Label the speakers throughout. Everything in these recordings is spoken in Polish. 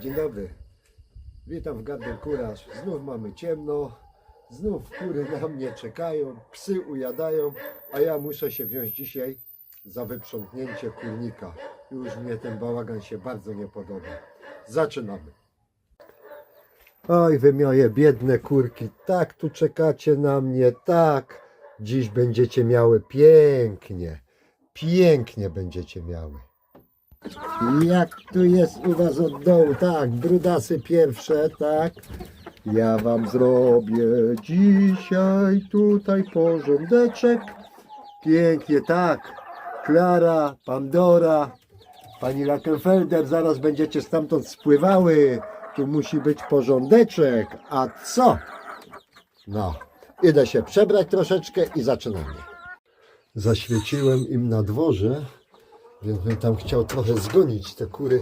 Speaker 1: Dzień dobry. Witam w Garden Kuraż. Znów mamy ciemno. Znów kury na mnie czekają. Psy ujadają, a ja muszę się wziąć dzisiaj za wyprzątnięcie kurnika. Już mnie ten bałagan się bardzo nie podoba. Zaczynamy. Oj, wy moje biedne kurki, tak tu czekacie na mnie, tak. Dziś będziecie miały pięknie, pięknie będziecie miały. Jak tu jest u was od dołu, tak, brudasy pierwsze, tak. Ja wam zrobię dzisiaj tutaj porządeczek. Pięknie, tak. Klara, Pandora, pani Lakenfelder, zaraz będziecie stamtąd spływały. Tu musi być porządeczek. A co? No, idę się przebrać troszeczkę i zaczynamy. Zaświeciłem im na dworze, więc bym tam chciał trochę zgonić te kury.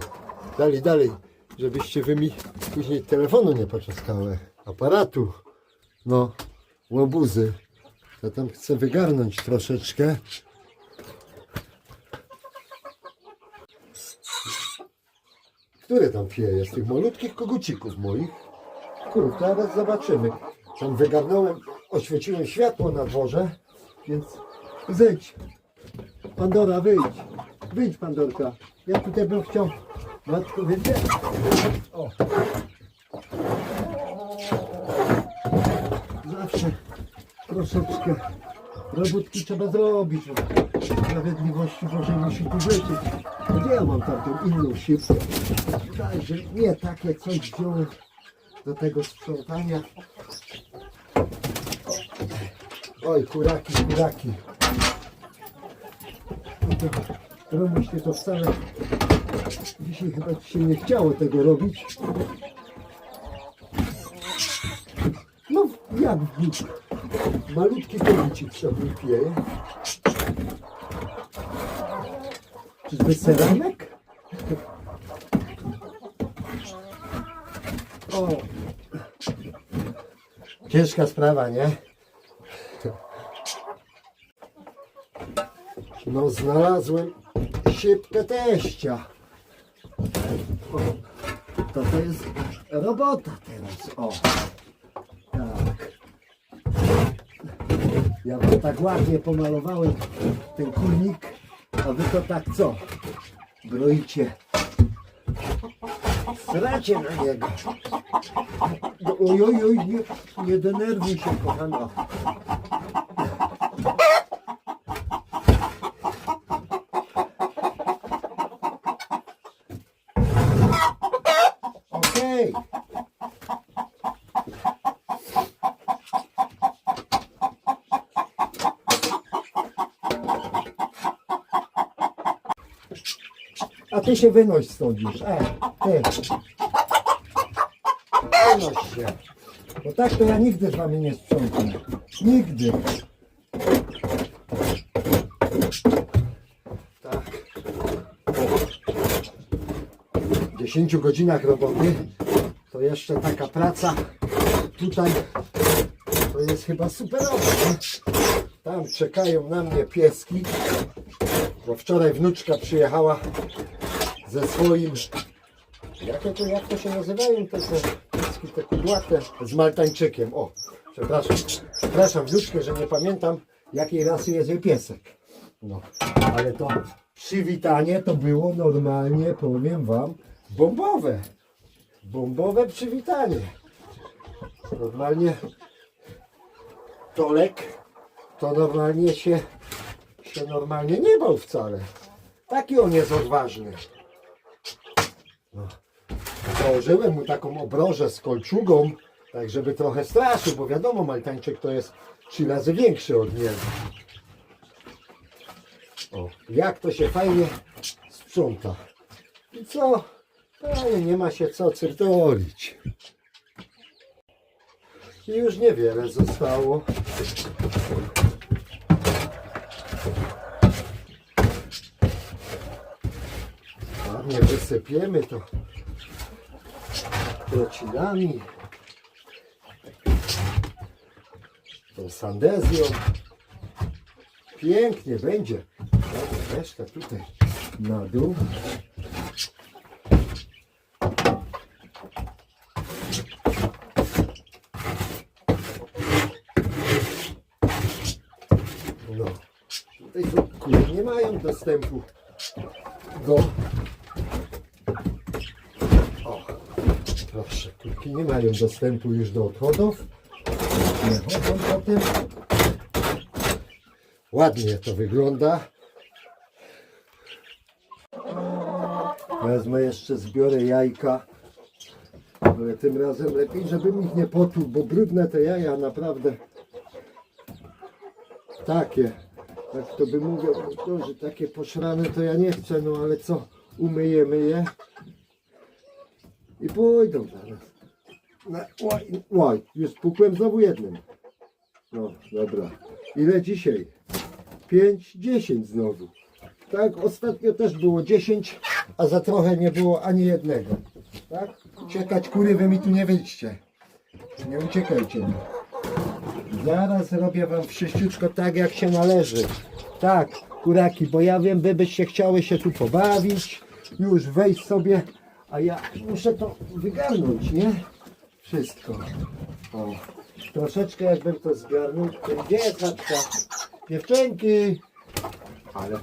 Speaker 1: Dalej, dalej, żebyście wy mi później telefonu nie poczaskały, aparatu, no, łobuzy. Ja tam chcę wygarnąć troszeczkę. Który tam pieje z tych malutkich kogucików moich? Kurów, zaraz zobaczymy. Tam wygarnąłem, oświeciłem światło na dworze, więc zejdź. Pandora, wyjdź. Wyjdź, Pandorka. Ja tutaj bym chciał. Matko, wiecie? O. Zawsze troszeczkę robótki trzeba zrobić. Sprawiedliwości Bożej musi tu lecieć. Gdzie ja mam tamtą inną siłkę? Dajże nie takie coś wziąłem do tego sprzątania. Oj, kuraki, kuraki. Romuś to wcale dzisiaj chyba się nie chciało tego robić. No jak w bucie. Malutki kogucik sobie pieje. Czyżby seranek? O. Ciężka sprawa, nie? No znalazłem siepkę teścia. O, to to jest robota teraz. O, tak. Ja wam tak ładnie pomalowałem ten kurnik, a wy to tak co? Broicie. Sracie na niego. No, Oj, oj, oj, nie, nie denerwuj się, kochana. Okej. A ty się wynoś stąd już. E, ty. Wynoś się. Bo tak to ja nigdy z wami nie sprzątam. Nigdy. Tak. W 10 godzinach roboty to jeszcze taka praca tutaj to jest chyba superowa. Tam czekają na mnie pieski, bo wczoraj wnuczka przyjechała ze swoim jak to, jak to się nazywają te, te te kudłate z maltańczykiem. O, przepraszam, przepraszam wnuczkę, że nie pamiętam jakiej rasy jest jej piesek. No, ale to przywitanie to było normalnie, powiem wam, bombowe. Bombowe przywitanie. Normalnie Tolek to normalnie się, się normalnie nie bał wcale. Taki on jest odważny. No. Założyłem mu taką obrożę z kolczugą, tak żeby trochę straszył, bo wiadomo, Maltańczyk to jest trzy razy większy od niego. O, jak to się fajnie sprząta. I co? Ale nie ma się co cyrtolić. I już niewiele zostało. ładnie wysypiemy to trocinami, tą sandezją. Pięknie będzie. Dobra, tutaj na dół. No, tutaj kury nie mają dostępu do nie mają dostępu już do odchodów. Nie chodzą po tym. Ładnie to wygląda. Wezmę jeszcze, zbiorę jajka. Ale tym razem lepiej, żebym ich nie potłuł, bo brudne te jaja naprawdę takie. Jak to by mówił, to, że takie poszrane to ja nie chcę, no ale co, umyjemy je i pójdą zaraz. No, oj, już pukłem znowu jednym. No, dobra. Ile dzisiaj? 5, 10 znowu. Tak, ostatnio też było 10, a za trochę nie było ani jednego. Tak? Uciekać kury, wy mi tu nie wyjdźcie. Nie uciekajcie. Zaraz robię wam wszyściutko tak, jak się należy. Tak, kuraki, bo ja wiem, wy byście chciały się tu pobawić, już wejść sobie, a ja muszę to wygarnąć, nie? Wszystko. O, troszeczkę jakbym to zgarnął. Gdzie jest chatka? Dziewczynki! Ale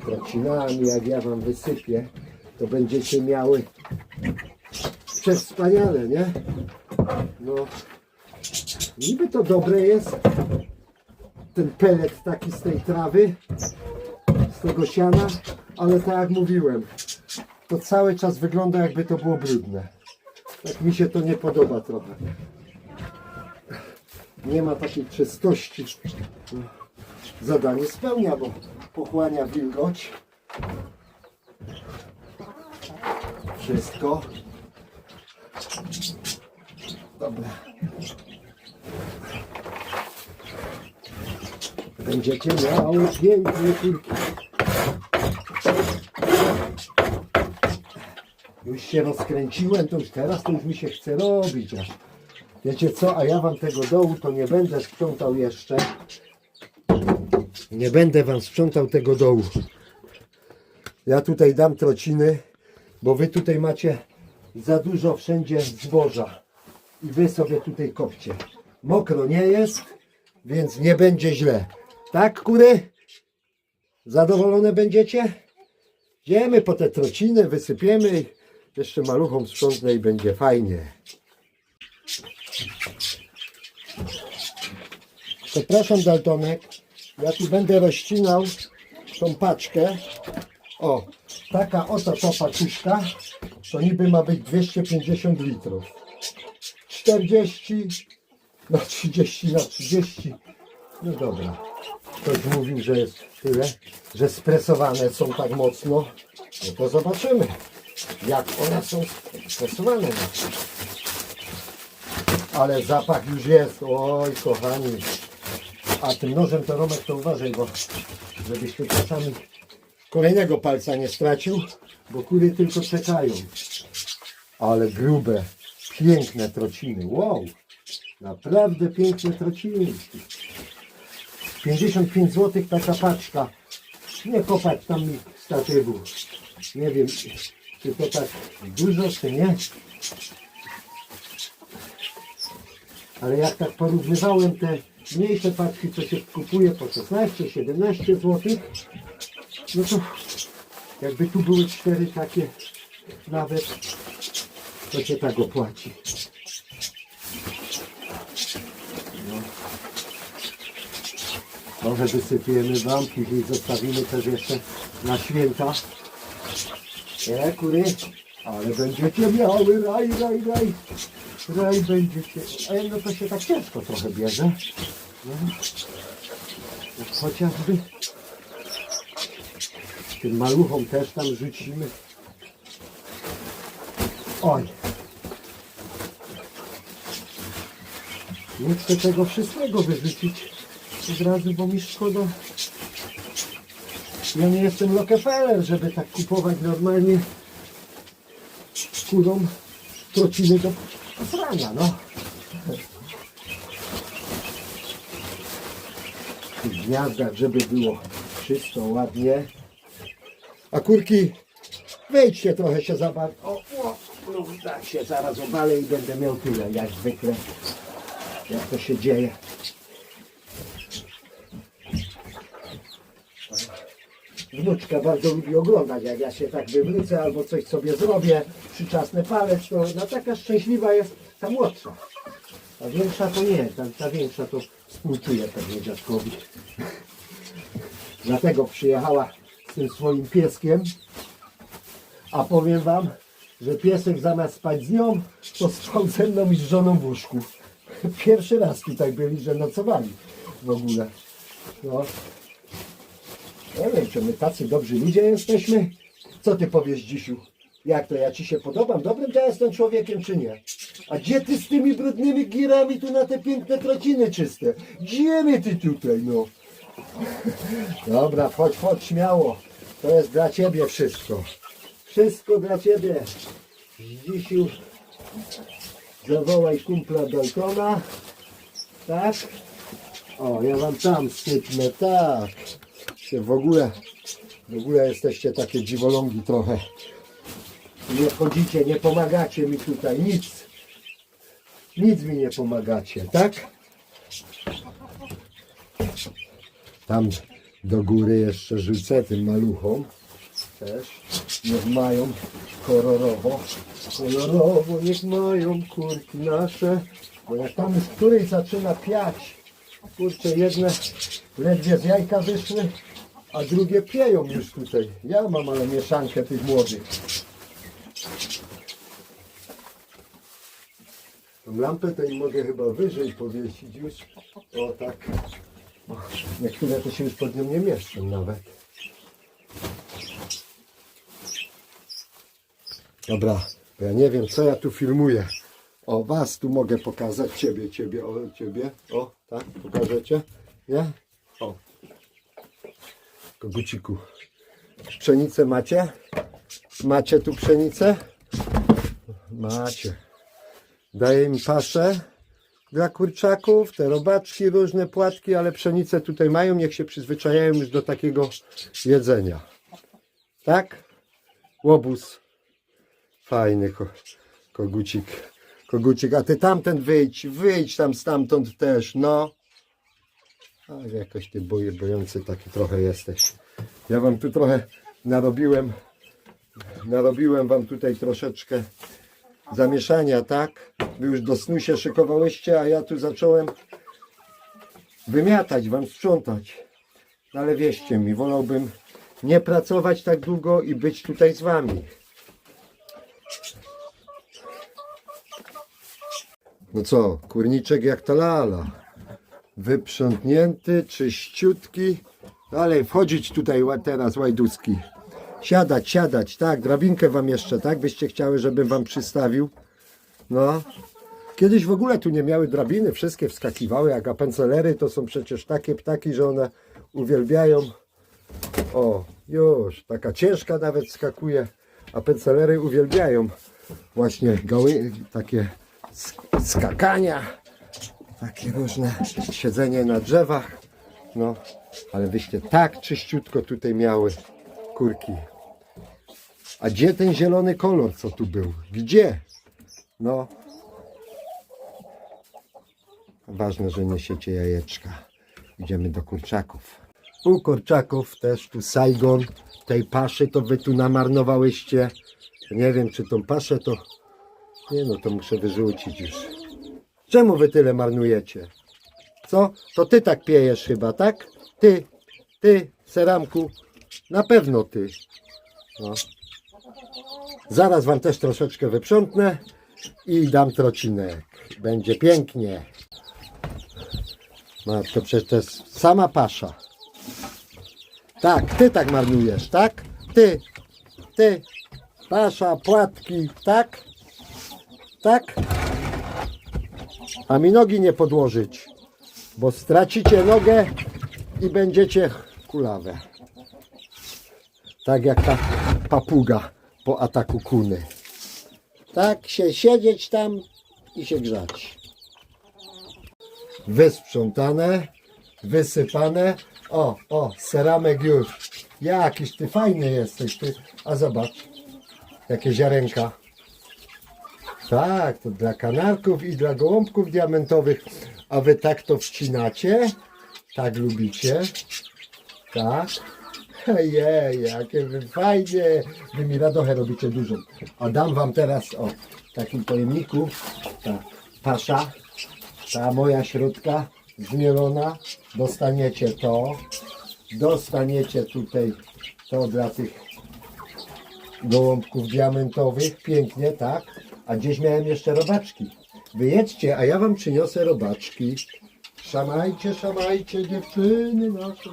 Speaker 1: trocinami, jak ja wam wysypię, to będziecie miały przewspaniale, nie? No, niby to dobre jest, ten pelet taki z tej trawy, z tego siana, ale tak jak mówiłem, to cały czas wygląda jakby to było brudne. Tak mi się to nie podoba trochę. Nie ma takiej czystości. Zadanie spełnia, bo pochłania wilgoć. Wszystko. Dobra. Będziecie miały piękne kulki. Już się rozkręciłem, to już teraz to już mi się chce robić. Wiecie co, a ja wam tego dołu to nie będę sprzątał jeszcze. Nie będę wam sprzątał tego dołu. Ja tutaj dam trociny, bo wy tutaj macie za dużo wszędzie zboża. I wy sobie tutaj kopcie. Mokro nie jest, więc nie będzie źle. Tak, kury? Zadowolone będziecie? Idziemy po te trociny, wysypiemy. Jeszcze maluchom sprzątnę i będzie fajnie. Przepraszam, Daltonek. Ja tu będę rozcinał tą paczkę. O, taka oto to paczuszka. To niby ma być 250 litrów. 40 na 30 na 30. No dobra. Ktoś mówił, że jest tyle, że stresowane są tak mocno. No to zobaczymy, jak one są stresowane. Ale zapach już jest. Oj, kochani. A tym nożem to Romek to uważaj, bo żebyś tu czasami kolejnego palca nie stracił, bo kury tylko czekają. Ale grube, piękne trociny. Wow! Naprawdę piękne trociny. 55 zł taka paczka. Nie kopać tam mi statywu. Nie wiem, to tak dużo, czy nie. Ale jak tak porównywałem te mniejsze paczki, co się kupuje po 16-17 zł, no to jakby tu były cztery takie nawet, to się tak opłaci. No. Może wysypiemy wam, później zostawimy też jeszcze na święta. Nie, kury, ale będziecie miały raj, raj, raj. Raj będziecie. A no to się tak ciężko trochę bierze. No, Chociażby tym maluchom też tam rzucimy. Oj. Nie chcę tego wszystkiego wyrzucić od razu, bo mi szkoda. Ja nie jestem Rockefeller, żeby tak kupować normalnie kurom trociny do posrania, no. W gniazdach, żeby było czysto, ładnie. A kurki, wejdźcie trochę się zabaw. O, o, no tak się zaraz obalę i będę miał tyle, jak zwykle. Jak to się dzieje. Wnuczka bardzo lubi oglądać, jak ja się tak wywrócę albo coś sobie zrobię, przyczasny palec, to no taka szczęśliwa jest ta młodsza. Ta większa to nie, ta, ta większa to współczuje pewnie dziadkowi. Dlatego przyjechała z tym swoim pieskiem, a powiem wam, że piesek zamiast spać z nią, to spał ze mną i z żoną w łóżku. Pierwszy raz tutaj byli, że nocowali w ogóle. No. Nie wiem, czy my tacy dobrzy ludzie jesteśmy. Co ty powiesz, Dzisiu? Jak to, ja ci się podobam? Dobrym ja jestem człowiekiem, czy nie? A gdzie ty z tymi brudnymi girami tu na te piękne trociny czyste? Gdzie my ty tutaj, no? Dobra, chodź, chodź, śmiało. To jest dla ciebie wszystko. Wszystko dla ciebie. Dzisiu zawołaj kumpla Daltona. Tak? O, ja wam tam sypnę, tak. Się w ogóle, w ogóle jesteście takie dziwolągi trochę. Nie chodzicie, nie pomagacie mi tutaj, nic. Nic mi nie pomagacie, tak? Tam do góry jeszcze rzucę tym maluchom. Też. Niech mają kolorowo. Kolorowo niech mają kurki nasze. Bo jak tam już któryś zaczyna piać. Kurczę, jedne ledwie z jajka wyszły, a drugie pieją już tutaj. Ja mam ale mieszankę tych młodych. Tą lampę to im mogę chyba wyżej powiesić już. O tak. Niektóre to się już pod nią nie mieszczą nawet. Dobra, ja nie wiem co ja tu filmuję. O, was tu mogę pokazać, ciebie, ciebie, o, ciebie. O, tak, pokażecie? Nie? Koguciku. Pszenicę macie? Macie tu pszenicę? Macie. Daję im paszę dla kurczaków, te robaczki, różne płatki, ale pszenicę tutaj mają, niech się przyzwyczajają już do takiego jedzenia. Tak? Łobuz. Fajny ko kogucik. Kogucik, a ty tamten wyjdź, wyjdź tam stamtąd też, no. A jakoś ty boję, bojący taki trochę jesteś. Ja wam tu trochę narobiłem, narobiłem wam tutaj troszeczkę zamieszania, tak? Wy już do snu się szykowałyście, a ja tu zacząłem wymiatać, wam sprzątać. No ale wierzcie mi, wolałbym nie pracować tak długo i być tutaj z wami. No co, kurniczek jak ta lala. Wyprzątnięty, czyściutki. Dalej, wchodzić tutaj teraz, łajduski. Siadać, siadać, tak, drabinkę wam jeszcze, tak? Byście chciały, żebym wam przystawił. No. Kiedyś w ogóle tu nie miały drabiny, wszystkie wskakiwały, jak apencelery to są przecież takie ptaki, że one uwielbiają. O, już, taka ciężka nawet skakuje. Apencelery uwielbiają właśnie gały, takie sk- skakania, takie różne siedzenie na drzewach. No, ale wyście tak czyściutko tutaj miały kurki. A gdzie ten zielony kolor, co tu był? Gdzie? No. Ważne, że niesiecie jajeczka. Idziemy do kurczaków. U kurczaków też tu Saigon. Tej paszy to wy tu namarnowałyście. Nie wiem, czy tą paszę to... Nie no, to muszę wyrzucić już. Czemu wy tyle marnujecie? Co? To ty tak piejesz chyba, tak? Ty, ty, seramku. Na pewno ty. No. Zaraz wam też troszeczkę wyprzątnę i dam trocinek. Będzie pięknie. Matko, przecież to jest sama pasza. Tak, ty tak marnujesz, tak? Ty, ty, pasza, płatki, tak? Tak? A mi nogi nie podłożyć, bo stracicie nogę i będziecie kulawe. Tak jak ta papuga po ataku kuny. Tak się siedzieć tam i się grzać. Wysprzątane, wysypane. O, o, seramek już. Jakiś ty fajny jesteś, ty. A zobacz, jakie ziarenka. Tak, to dla kanarków i dla gołąbków diamentowych. A wy tak to wcinacie? Tak lubicie? Tak. Jej, jakie wy fajnie. Wy mi radochę robicie dużą. A dam wam teraz o takim pojemniku ta pasza, ta moja środka zmielona. Dostaniecie to. Dostaniecie tutaj to dla tych gołąbków diamentowych. Pięknie, tak? A gdzieś miałem jeszcze robaczki. Wyjedźcie, a ja wam przyniosę robaczki. Szamajcie, szamajcie dziewczyny nasze.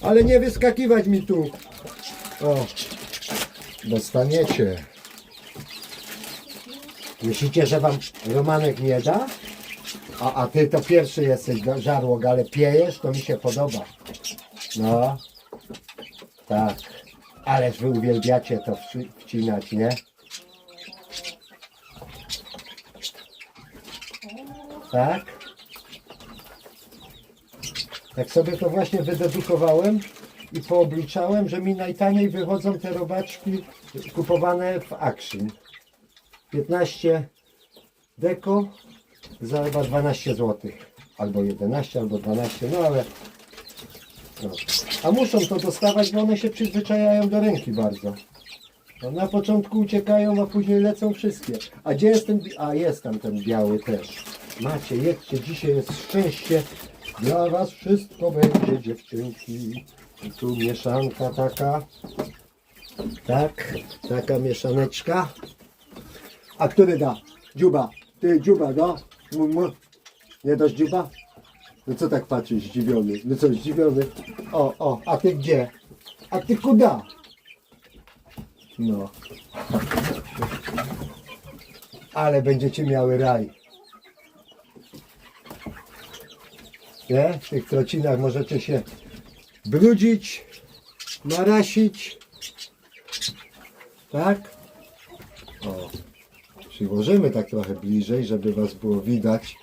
Speaker 1: Ale nie wyskakiwać mi tu. O, dostaniecie. Myślicie, że wam Romanek nie da? A, a ty to pierwszy jesteś żarłok, ale piejesz, to mi się podoba. No, tak. Ależ wy uwielbiacie to wci- wcinać, nie? Tak? Tak sobie to właśnie wydedukowałem i poobliczałem, że mi najtaniej wychodzą te robaczki kupowane w Action. 15 deko za chyba 12 zł. Albo 11, albo 12, no ale. No. A muszą to dostawać, bo one się przyzwyczajają do ręki bardzo. No, na początku uciekają, a później lecą wszystkie. A gdzie jest ten. bi- A jest tam ten biały też. Macie, jedźcie, dzisiaj jest szczęście. Dla was wszystko będzie, dziewczynki. I tu mieszanka taka. Tak, taka mieszaneczka. A który da? Dziuba. Ty, dziuba? Mu, mu. Nie dasz dziuba? No co tak patrzysz, zdziwiony? No co, zdziwiony? O, o, a ty gdzie? A ty kuda? No. Ale będziecie miały raj. Nie? W tych trocinach możecie się brudzić, marasić. Tak? O. Przyłożymy tak trochę bliżej, żeby was było widać.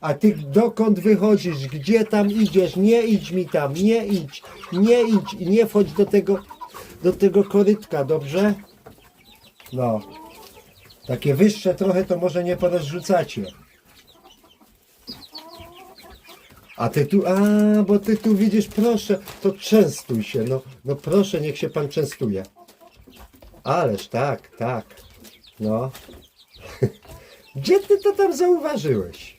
Speaker 1: A ty dokąd wychodzisz? Gdzie tam idziesz? Nie idź mi tam, nie idź, nie idź i nie wchodź do tego, do tego korytka, dobrze? No. Takie wyższe trochę to może nie porozrzucacie. A ty tu, a, bo ty tu widzisz, proszę, to częstuj się, no, no proszę, niech się pan częstuje. Ależ tak, tak, no. Gdzie ty to tam zauważyłeś?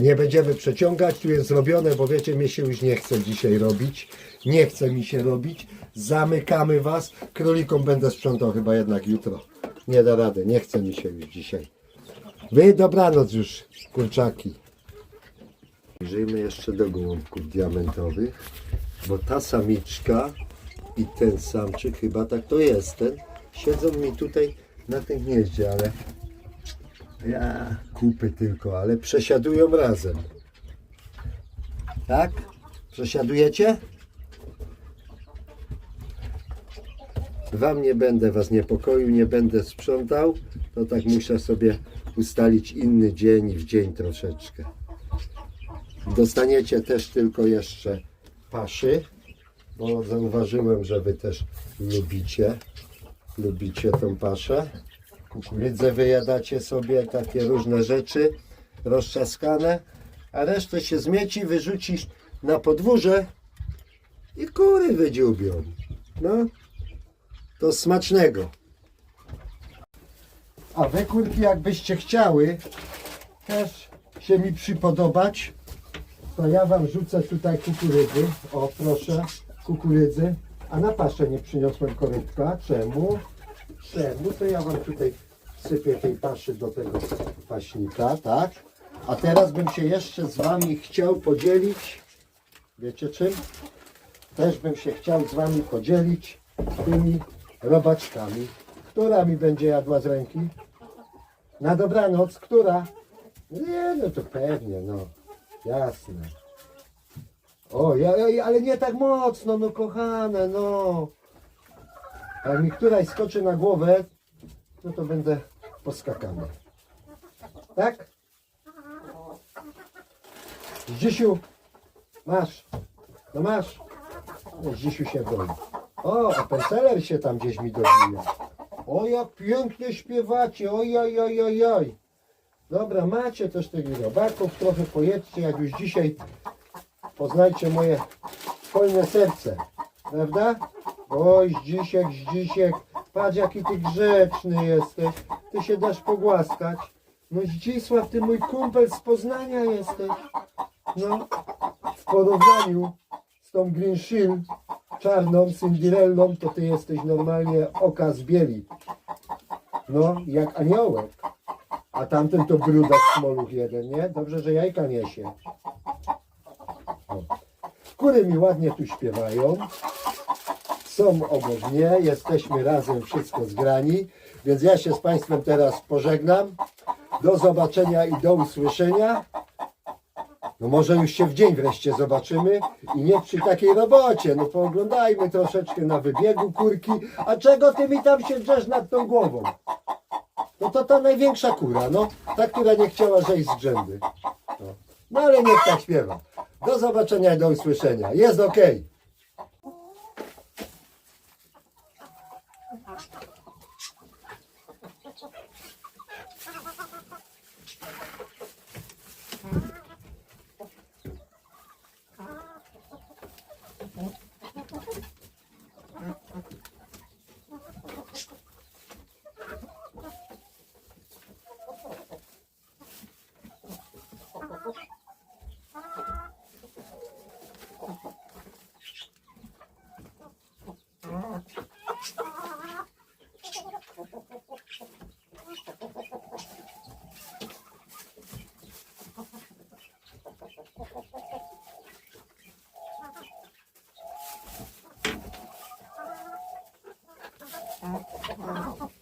Speaker 1: Nie będziemy przeciągać, tu jest zrobione, bo wiecie, mnie się już nie chce dzisiaj robić. Nie chce mi się robić. Zamykamy was. Królikom będę sprzątał chyba jednak jutro. Nie da rady, nie chce mi się już dzisiaj. Wy dobranoc już, kurczaki. Przyjrzyjmy jeszcze do gołąbków diamentowych, bo ta samiczka i ten samczyk, chyba tak to jest ten, siedzą mi tutaj na tym gnieździe, ale ja kupy tylko, ale przesiadują razem. Tak? Przesiadujecie? Wam nie będę was niepokoił, nie będę sprzątał. To tak muszę sobie ustalić inny dzień w dzień troszeczkę. Dostaniecie też tylko jeszcze paszy, bo zauważyłem, że wy też lubicie. Lubicie tą paszę. Kukurydzę wyjadacie sobie, takie różne rzeczy roztrzaskane, a resztę się zmieci, wyrzucisz na podwórze i kury wydziubią. No, to smacznego. A wy kurki, jakbyście chciały też się mi przypodobać, to ja wam rzucę tutaj kukurydzy. O, proszę, kukurydzy. A na paszę nie przyniosłem korytka. Czemu? Czemu? To ja wam tutaj sypię tej paszy do tego paśnika, tak? A teraz bym się jeszcze z wami chciał podzielić. Wiecie czym? Też bym się chciał z wami podzielić tymi robaczkami. Która mi będzie jadła z ręki? Na dobranoc, która? Nie, no to pewnie, no. Jasne. O, ja, ale nie tak mocno, no kochane, no. Jak mi któraś skoczy na głowę, no to będę poskakany. Tak? Zdzisiu, masz. No masz. No, się boi. O, a penseler się tam gdzieś mi dobija. O jak pięknie śpiewacie, oj, oj, oj, oj, oj. Dobra, macie też tych robaków, trochę pojedźcie, jak już dzisiaj poznajcie moje hojne serce, prawda? Oj, Zdzisiek, Zdzisiek, patrz jaki ty grzeczny jesteś, ty się dasz pogłaskać. No Zdzisław, ty mój kumpel z Poznania jesteś. No, w porównaniu z tą Green Shield czarną Cinderellą, to ty jesteś normalnie oka z bieli. No, jak aniołek. A tamten to brudak smoluch jeden, nie? Dobrze, że jajka niesie. O. Kury mi ładnie tu śpiewają. Są obok mnie, jesteśmy razem wszystko zgrani. Więc ja się z Państwem teraz pożegnam. Do zobaczenia i do usłyszenia. No może już się w dzień wreszcie zobaczymy i nie przy takiej robocie. No pooglądajmy troszeczkę na wybiegu kurki. A czego ty mi tam się drzesz nad tą głową? No to ta największa kura, no. Ta, która nie chciała zejść z grzędy. No, no ale niech tak śpiewa. Do zobaczenia i do usłyszenia. Jest okej. ハハハハ!